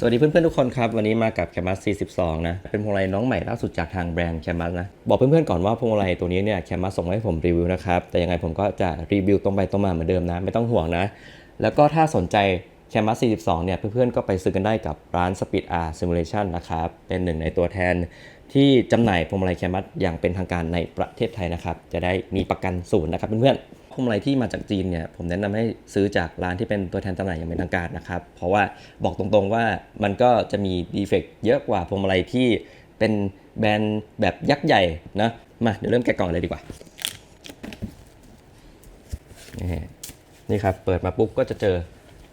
สวัสดีเพื่อนๆทุกคนครับ วันนี้มากับ c a m a s 42 นะ เป็นพวงมาลัยน้องใหม่ล่าสุดจากทางแบรนด์ c a m a s นะ บอกเพื่อนๆก่อนว่าพวงมาลัยตัวนี้เนี่ย c a m a s ส่งมาให้ผมรีวิวนะครับ แต่ยังไงผมก็จะรีวิวตรงไปตรงมาเหมือนเดิมนะ ไม่ต้องห่วงนะ แล้วก็ถ้าสนใจ c a m a s 42 เนี่ย เพื่อนๆก็ไปซื้อกันได้กับร้าน Speed R Simulation นะครับ เป็นหนึ่งในตัวแทนที่จำหน่ายพวงมาลัย c a m a s อย่างเป็นทางการในประเทศไทยนะครับ จะได้มีประกันศูนย์นะครับเพื่อนๆ พวงมาลัยที่มาจากจีนเนี่ยผมแนะนำให้ซื้อจากร้านที่เป็นตัวแทนจำหน่ายอย่างเป็นทางการนะครับ เพราะว่าบอกตรงๆว่ามันก็จะมีดีเฟกต์เยอะกว่าพวงมาลัยที่เป็นแบรนด์แบบยักษ์ใหญ่นะมาเดี๋ยวเริ่มแกะกล่องเลยดีกว่า นี่ครับ เปิดมาปุ๊บก็จะเจอ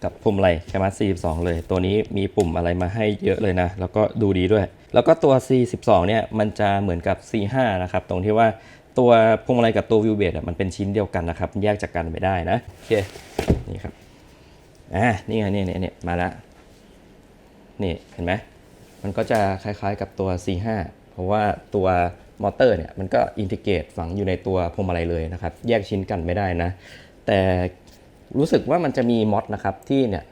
กับพวงมาลัยแคมัส42 เลย ตัวนี้มีปุ่มอะไรมาให้เยอะเลยนะ แล้วก็ดูดีด้วย แล้วก็ตัว C12 เนี่ยมันจะเหมือนกับ C5 นะครับ ตรงที่ว่า ตัวพวงมาลัยกับตัววิวเบดมันเป็นชิ้นเดียวกันนะครับแยกจากกันไม่ได้นะโอเคนี่ครับอ่านี่ไงนี่นี่นี่มาล้วนี่เห็นไหมมันก็จะคล้ายๆกับตัว C5 เพราะว่าตัวมอเตอร์เนี่ยมันก็อินทิเกรตฝังอยู่ในตัวพวงมาลัยเลยนะครับ แยกชิ้นกันไม่ได้นะ แต่รู้สึกว่ามันจะมีมอดนะครับที่เนี่ย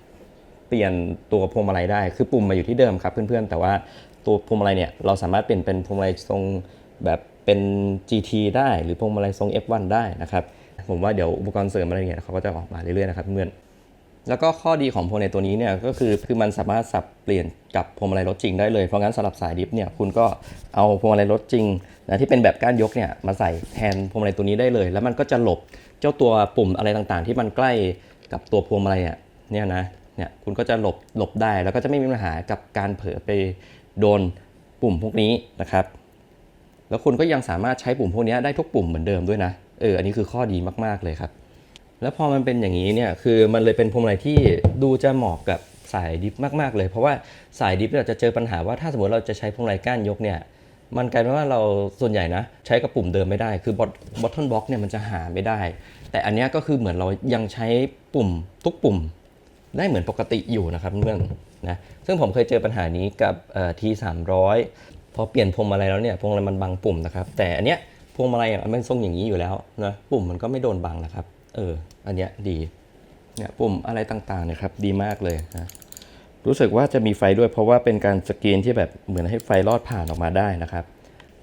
เปลี่ยนตัวพวงมาลัยได้ คือปุ่มมาอยู่ที่เดิมครับเพื่อนๆ แต่ว่าตัวพวงมาลัยเนี่ยเราสามารถเปลี่ยนเป็นพวงมาลัยทรงแบบ เป็น GT ได้หรือพวงมาลัยทรง F1 ได้นะครับผมว่าเดี๋ยวอุปกรณ์เสริมอะไรเนี่ยเขาก็จะออกมาเรื่อยๆนะครับเพื่อนแล้วก็ข้อดีของพวงในตัวนี้เนี่ยก็คือคือมันสามารถสับเปลี่ยนกับพวงมาลัยรถจริงได้เลย เพราะงั้นสำหรับสายดิฟเนี่ยคุณก็เอาพวงมาลัยรถจริงนะที่เป็นแบบก้านยกเนี่ยมาใส่แทนพวงมาลัยตัวนี้ได้เลย แล้วมันก็จะหลบเจ้าตัวปุ่มอะไรต่างๆ ที่มันใกล้กับตัวพวงมาลัยอะเนี่ยนะเนี่ยคุณก็จะหลบหลบได้แล้วก็จะไม่มีปัญหากับการเผลอไปโดนปุ่มพวกนี้นะครับ แล้วคุณก็ยังสามารถใช้ปุ่มพวกนี้ได้ทุกปุ่มเหมือนเดิมด้วยนะ เออ อันนี้คือข้อดีมากๆเลยครับ แล้วพอมันเป็นอย่างนี้เนี่ย คือมันเลยเป็นพวงมาลัยที่ดูจะเหมาะกับสายดิฟมากๆเลย เพราะว่าสายดิฟเนี่ยจะเจอปัญหาว่าถ้าสมมติเราจะใช้พวงมาลัยก้านยกเนี่ย มันกลายเป็นว่าเราส่วนใหญ่นะใช้กับปุ่มเดิมไม่ได้ คือบอทบอททอนบล็อกเนี่ยมันจะหาไม่ได้ แต่อันนี้ก็คือเหมือนเรายังใช้ปุ่มทุกปุ่มได้เหมือนปกติอยู่นะครับเพื่อนๆนะ ซึ่งผมเคยเจอปัญหานี้กับทีสามร้อย พอเปลี่ยนพวงมาลัยแล้วเนี่ยพวงมาลัยมันบังปุ่มนะครับ แต่อันเนี้ยพวงมาลัยอะมันทรงอย่างนี้อยู่แล้วนะปุ่มมันก็ไม่โดนบังนะครับ เออ อันเนี้ยดีเนี่ยปุ่มอะไรต่างๆเนี่ยครับดีมากเลยนะรู้สึกว่าจะมีไฟด้วยเพราะว่าเป็นการสกรีนที่แบบเหมือนให้ไฟลอดผ่านออกมาได้นะครับ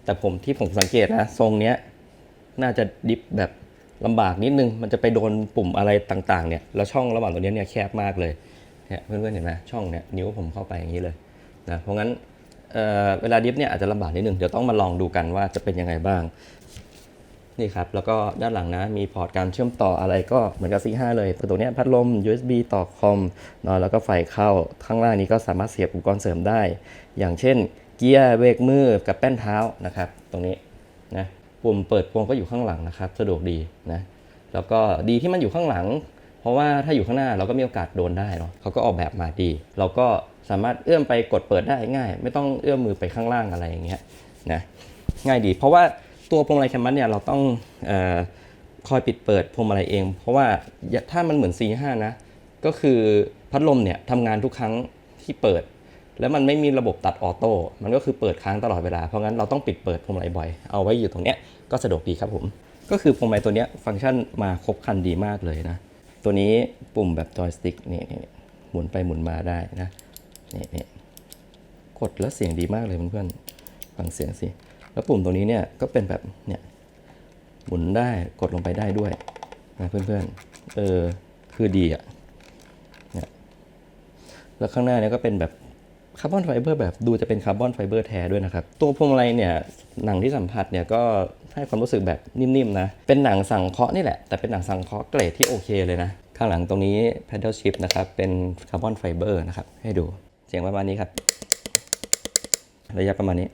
แต่ผมที่ผมสังเกตนะทรงเนี้ยน่าจะดิฟแบบลำบากนิดนึง มันจะไปโดนปุ่มอะไรต่างๆเนี่ยแล้วช่องระหว่างตัวเนี้ยเนี่ยแคบมากเลยเนี่ยเพื่อนๆเห็นไหมช่องเนี่ยนิ้วผมเข้าไปอย่างนี้เลยนะเพราะงั้น เวลาดิฟเนี่ยอาจจะลำบากนิดนึง เดี๋ยวต้องมาลองดูกันว่าจะเป็นยังไงบ้าง นี่ครับ แล้วก็ด้านหลังนะ มีพอร์ตการเชื่อมต่ออะไรก็เหมือนกับ C5 เลยตัวเนี้ยพัดลม USB ต่อคอมนาะแล้วก็ไฟเข้า ข้างล่างนี้ก็สามารถเสียบอุปกรณ์เสริมได้ อย่างเช่น เกียร์เบรกมือกับแป้นเท้านะครับ ตรงนี้นะปุ่มเปิดพวงก็อยู่ข้างหลังนะครับ สะดวกดีนะ แล้วก็ดีที่มันอยู่ข้างหลัง เพราะว่าถ้าอยู่ข้างหน้าเราก็มีโอกาสโดนได้เนาะเขาก็ออกแบบมาดี เราก็สามารถเอื้อมไปกดเปิดได้ง่าย ไม่ต้องเอื้อมมือไปข้างล่างอะไรอย่างเงี้ยนะง่ายดี เพราะว่าตัวพวงมาลัยแคมมัสเนี่ยเราต้องออคอยปิดเปิดพวงมาลัยเอง เพราะว่าถ้ามันเหมือน C5 นะก็คือพัดลมเนี่ยทำงานทุกครั้งที่เปิด แล้วมันไม่มีระบบตัดออโต้มันก็คือเปิดค้างตลอดเวลาเพราะงั้นเราต้องปิดเปิดพวงมาลัยบ่อยเอาไว้อยู่ตรงเนี้ยก็สะดวกดีครับผมก็คือพวงมาลัยตัวเนี้ยฟังก์ชันมาครบคันดีมากเลยนะ ตัวนี้ปุ่มแบบจอยสติ๊กนี่นี่หมุนไปหมุนมาได้นะนี่นี่กดแล้วเสียงดีมากเลยเพื่อนๆฟังเสียงสิ แล้วปุ่มตัวนี้เนี่ยก็เป็นแบบเนี่ยหมุนได้กดลงไปได้ด้วยนะเพื่อนๆ เออคือดีอะเนี่ยแล้วข้างหน้าเนี่ยก็เป็นแบบคาร์บอนไฟเบอร์แบบดูจะเป็นคาร์บอนไฟเบอร์แท้ด้วยนะครับ ตัวพวงมาลัยเนี่ย หนังที่สัมผัสเนี่ยก็ให้ความรู้สึกแบบนิ่มๆนะ เป็นหนังสังเคราะห์นี่แหละ แต่เป็นหนังสังเคราะห์เกรดที่โอเคเลยนะ ข้างหลังตรงนี้ paddle shift นะครับ เป็นคาร์บอนไฟเบอร์นะครับ ให้ดู เสียงประมาณนี้ครับ ระยะประมาณนี้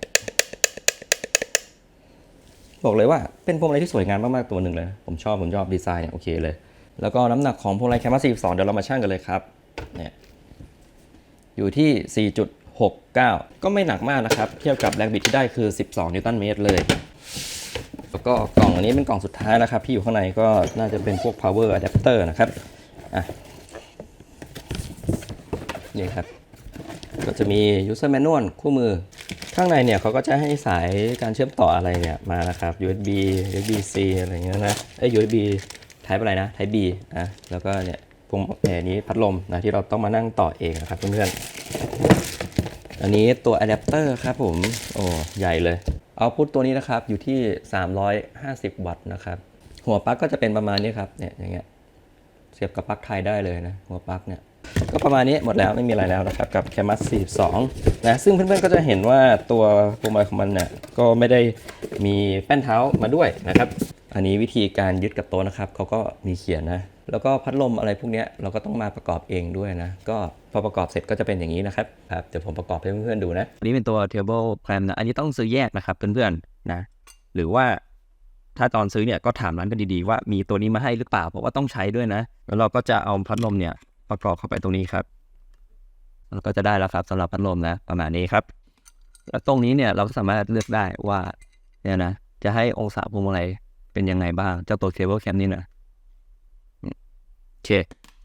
บอกเลยว่าเป็นพวงมาลัยที่สวยงามมากๆตัวหนึ่งเลย ผมชอบ ผมชอบดีไซน์เนี่ยโอเคเลย แล้วก็น้ำหนักของพวงมาลัยแคมมัส42เดี๋ยวเรามาชั่งกันเลยครับ เนี่ย อยู่ที่ 6.9 ก็ไม่หนักมากนะครับ เทียบกับแรงบิดที่ได้คือ 12 นิวตันเมตรเลย แล้วก็กล่องอันนี้เป็นกล่องสุดท้ายนะครับ ที่อยู่ข้างในก็น่าจะเป็นพวก power adapter นะครับอะนี่ครับ ก็จะมี user manual คู่มือ ข้างในเนี่ยเขาก็จะให้สายการเชื่อมต่ออะไรเนี่ยมานะครับ USB USB C อะไรเงี้ยนะเอ้ย USB Type อะไรนะ Type B นะแล้วก็เนี่ยพวงแหนนี้พัดลมนะที่เราต้องมานั่งต่อเองนะครับเพื่อนๆ อันนี้ตัวอะแดปเตอร์ครับผม โอ้ใหญ่เลย เอาพุทตัวนี้นะครับอยู่ที่ 350 วัตต์นะครับ หัวปลั๊กก็จะเป็นประมาณนี้ครับ เนี่ยอย่างเงี้ย เสียบกับปลั๊กไทยได้เลยนะ หัวปลั๊กเนี่ย ก็ประมาณนี้หมดแล้วไม่มีอะไรแล้วนะครับกับ c a m ัส42นะ ซึ่งเพื่อนๆก็จะเห็นว่าตัวโปรไมของมันเนี่ยก็ไม่ได้มีแป้นเท้ามาด้วยนะครับ อันนี้วิธีการยึดกับโต๊ะนะครับเขาก็มีเขียนนะ แล้วก็พัดลมอะไรพวกนี้เราก็ต้องมาประกอบเองด้วยนะ ก็พอประกอบเสร็จก็จะเป็นอย่างนี้นะครับครับเดี๋ยวผมประกอบให้เพื่อนๆดูนะนนี้เป็นตัว table clamp นะอันนี้ต้องซื้อแยกนะครับเพื่อนๆนะหรือว่าถ้าตอนซื้อเนี่ยก็ถามร้านกันดีๆว่ามีตัวนี้มาให้หรือเปล่าเพราะว่าต้องใช้ด้วยนะ แล้วเราก็จะเอาพัดลมเนี่ยประกอบเข้าไปตรงนี้ครับแล้วก็จะได้แล้วครับสำหรับพัดลมนะประมาณนี้ครับ แล้วตรงนี้เนี่ยเราก็สามารถเลือกได้ว่าเนี่ยนะจะให้องศาพวงมาลัยเป็นยังไงบ้างเจ้าตัวเคเบิลแคมนี่นะ เค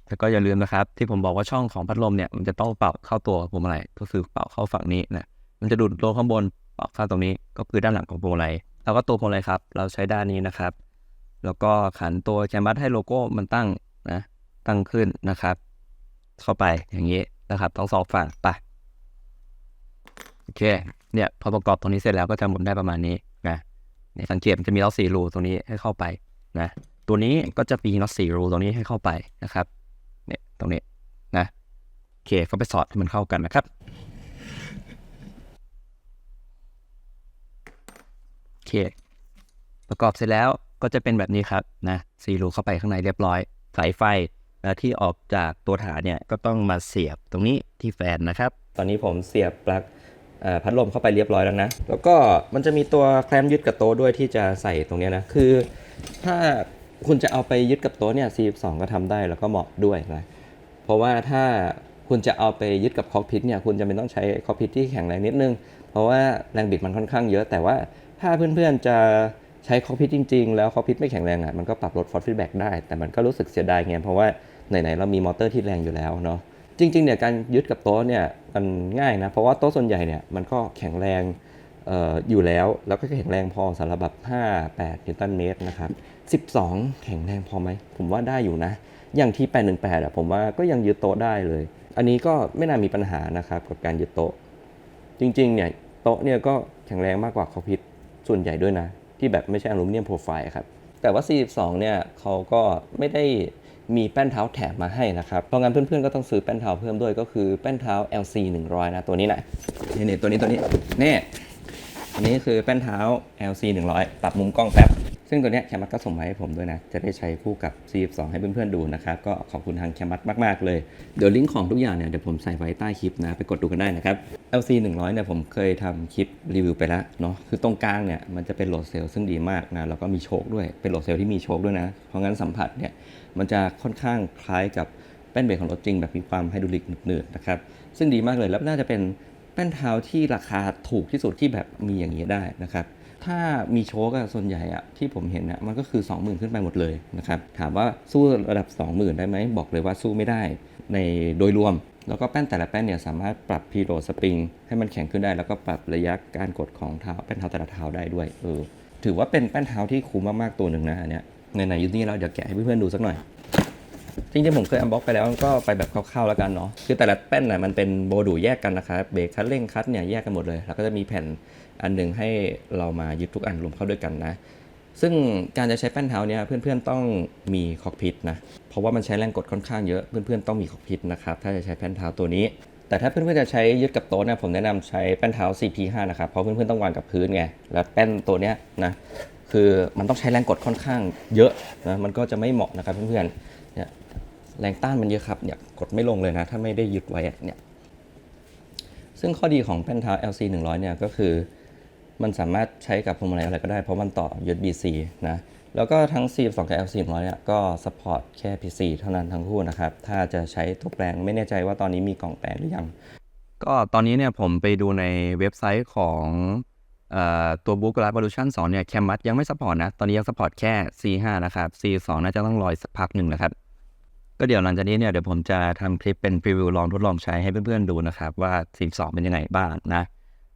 แล้วก็อย่าลืมนะครับ ที่ผมบอกว่าช่องของพัดลมเนี่ยมันจะต้องเป่าเข้าตัวพวงมาลัยก็คือเป่าเข้าฝั่งนี้นะมันจะดูดลงข้างบนเป่าเข้าตรงนี้ก็คือด้านหลังของพวงมาลัยแล้วก็ตัวพวงมาลัยครับ เราใช้ด้านนี้นะครับ แล้วก็ขันตัวแคมบัสให้โลโก้มันตั้งนะตั้งขึ้นนะครับ เข้าไปอย่างนี้นะครับต้องสองฝั่งไปโอเคเนี่ยพอประกอบตรงนี้เสร็จแล้วก็จะหมุนได้ประมาณนี้นะสังเกตมันจะมีน็อตสี่รูตรงนี้ให้เข้าไปนะ ตัวนี้ก็จะมีน็อตสี่รูตรงนี้ให้เข้าไปนะครับเนี่ยตรงนี้นะโอเคก็ไปสอดให้มันเข้ากันนะครับโอเคประกอบเสร็จแล้วก็จะเป็นแบบนี้ครับนะซีรูเข้าไปข้างในเรียบร้อยสายไฟแล้วที่ออกจากตัวฐานเนี่ยก็ต้องมาเสียบตรงนี้ที่แฟนนะครับ ตอนนี้ผมเสียบปลั๊กพัดลมเข้าไปเรียบร้อยแล้วนะ แล้วก็มันจะมีตัวแคลมยึดกับโต๊ะด้วยที่จะใส่ตรงเนี้ยนะ คือถ้า คุณจะเอาไปยึดกับโต๊ะเนี่ย C12 ก็ทำได้แล้วก็เหมาะด้วยนะ เพราะว่าถ้าคุณจะเอาไปยึดกับคอกพิทเนี่ย คุณจะเป็นต้องใช้คอกพิทที่แข็งแรงนิดนึง เพราะว่าแรงบิดมันค่อนข้างเยอะ แต่ว่าถ้าเพื่อนๆจะใช้คอกพิทจริงๆ แล้วคอกพิทไม่แข็งแรงอะ มันก็ปรับลดฟอร์ e ฟีดแบ็กได้ แต่มันก็รู้สึกเสียดายไง เพราะว่าไหนๆเรามีมอเตอร์ที่แรงอยู่แล้วเนาะ จริงๆเนี่ยการยึดกับโต๊ะเนี่ยมันง่ายนะ เพราะว่าโต๊ะส่วนใหญ่เนี่ยมันก็แข็งแรง อยู่แล้วแล้วก็แข็งแรงพอสำหรับแบบ5 8นิวตันเมตรนะครับ 12 แข็งแรงพอไหม ผมว่าได้อยู่นะ อย่างที่ 818อะผมว่าก็ยังยึดโต๊ะได้เลย อันนี้ก็ไม่น่ามีปัญหานะครับกับการยึดโต๊ะ จริงๆเนี่ยโต๊ะเนี่ยก็แข็งแรงมากกว่าคอพิทส่วนใหญ่ด้วยนะ ที่แบบไม่ใช่อลูมิเนียมโปรไฟล์ครับ แต่ว่า 42 เนี่ยเขาก็ไม่ได้มีแป้นเท้าแถมมาให้นะครับ เพราะงั้นเพื่อนๆก็ต้องซื้อแป้นเท้าเพิ่มด้วยก็คือแป้นเท้า LC 100 นะ ตัวนี้นะเนี่ๆตัวนี้ตัวนี้เนี่ย อันนี้คือแป้นเท้า LC 100 ปรับมุมกล้องแป๊บซึ่งตัวนี้แคมมัสก็ส่งมาให้ผมด้วยนะ จะได้ใช้คู่กับ C12 ให้เพื่อนๆดูนะครับ ก็ขอบคุณทางแคมมัสมากๆเลย เดี๋ยวลิงก์ของทุกอย่างเนี่ยเดี๋ยวผมใส่ไว้ใต้คลิปนะ ไปกดดูกันได้นะครับ LC 100เนี่ยผมเคยทำคลิปรีวิวไปแล้วเนาะ คือตรงกลางเนี่ยมันจะเป็นโหลดเซลล์ซึ่งดีมากนะ แล้วก็มีโชคด้วย เป็นโหลดเซลล์ที่มีโชคด้วยนะ เพราะงั้นสัมผัสเนี่ยมันจะค่อนข้างคล้ายกับแป้นเบรกของรถจริงแบบมีความไฮดรอลิกหนืดๆนะครับ ซึ่งดีมากเลย แล้วน่าจะเป็น แป้นเท้าที่ราคาถูกที่สุดที่แบบมีอย่างนี้ได้นะครับถ้ามีโชคอะส่วนใหญ่อะที่ผมเห็นอะมันก็คือ 20,000 ขึ้นไปหมดเลยนะครับถามว่าสู้ระดับ 20,000 ได้ไหมบอกเลยว่าสู้ไม่ได้ในโดยรวม แล้วก็แป้นแต่ละแป้นเนี่ยสามารถปรับพีโรสปริง ให้มันแข็งขึ้นได้ แล้วก็ปรับระยะการกดของเท้าแป้นเท้าแต่ละเท้าได้ด้วยเออถือว่าเป็นแป้นเท้าที่คุ้มมากๆตัวหนึ่งนะอันเนี้ยในๆยุคนี้เราเดี๋ยวแกะให้เพื่อนๆดูสักหน่อย จริงๆผมเคยอันบ็อกไปแล้วก็ไปแบบคร่าวๆแล้วกันเนาะคือแต่ละแป้นน่ะมันเป็นโบดูแยกกันนะครับเบรกคัดเร่งคัดเนี่ยแยกกันหมดเลย แล้วก็จะมีแผ่นอันหนึ่งให้เรามายึดทุกอันรวมเข้าด้วยกันนะ ซึ่งการจะใช้แป้นเท้าเนี่ยเพื่อนๆต้องมีคอกพิทนะเพราะว่ามันใช้แรงกดค่อนข้างเยอะเพื่อนๆต้องมีคอกพิทนะครับถ้าจะใช้แป้นเท้าตัวนี้ แต่ถ้าเพื่อนๆจะใช้ยึดกับโต๊ะเนี่ยผมแนะนำใช้แป้นเท้า CP5 นะครับเพราะเพื่อนๆต้องวางกับพื้นไงแล้วแป้นตัวเนี้ยนะคือมันต้องใช้แรงกดค่อนข้างเยอะนะมันก็จะไม่เหมาะนะครับเพื่อนๆ แรงต้านมันเยอะครับเนี่ยกดไม่ลงเลยนะ ถ้าไม่ได้ยึดไว้เนี่ยซึ่งข้อดีของแป้นเท้า LC 100เนี่ยก็คือ มันสามารถใช้กับพวงมาลัยอะไรก็ได้เพราะมันต่อ USB-C นะแล้วก็ทั้ง C2 กับ LC 100เนี่ยก็ support แค่ PC เท่านั้นทั้งคู่นะครับ ถ้าจะใช้ตัวแปลงไม่แน่ใจว่าตอนนี้มีกล่องแปลงหรือยัง ก็ตอนนี้เนี่ยผมไปดูในเว็บไซต์ของตัว Book Revolution 2 เนี่ย Camus ยังไม่ support นะ ตอนนี้ยัง support แค่ C5 นะครับ C2 น่าจะต้องรอสักพักหนึ่งนะครับ ก็เดี๋ยวหลังจากนี้เนี่ยเดี๋ยวผมจะทำคลิปเป็นพรีวิวลองทดลองใช้ให้เพื่อนๆดูนะครับว่า12เป็นยังไงบ้างนะ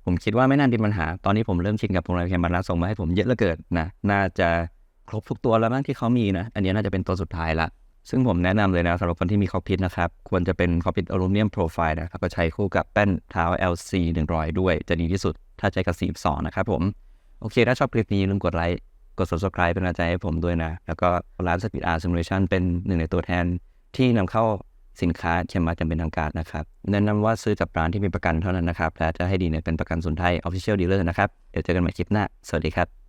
ผมคิดว่าไม่น่ามีปัญหา ตอนนี้ผมเริ่มชินกับพวงมาลัยแคมบัสแล้วส่งมาให้ผมเยอะเหลือเกินนะน่าจะครบทุกตัวแล้วบ้างที่เขามีนะ อันนี้น่าจะเป็นตัวสุดท้ายละซึ่งผมแนะนำเลยนะสำหรับคนที่มีคอพิทนะครับ ควรจะเป็นคอพิทอลูมิเนียมโปรไฟล์นะครับก็ใช้คู่กับแป้นเท้า LC 100 ด้วย จะดีที่สุดถ้าใช้กับ42นะครับผมโอเค ถ้าชอบคลิปนี้อย่าลืมกดไลค์กด subscribe เป็นกำลังใจให้ผมด้วยนะ แล้วก็ร้าน Speed Art Simulation เป็นหนึ่งในตัวแทน ที่นำเข้าสินค้าเคมมาจำเป็นทางการนะครับแนะนำว่าซื้อกับร้านที่มีประกันเท่านั้นนะครับ และจะให้ดีเนี่ยเป็นประกันสุนไทย Official Dealer นะครับ เดี๋ยวเจอกันใหม่คลิปหน้า สวัสดีครับ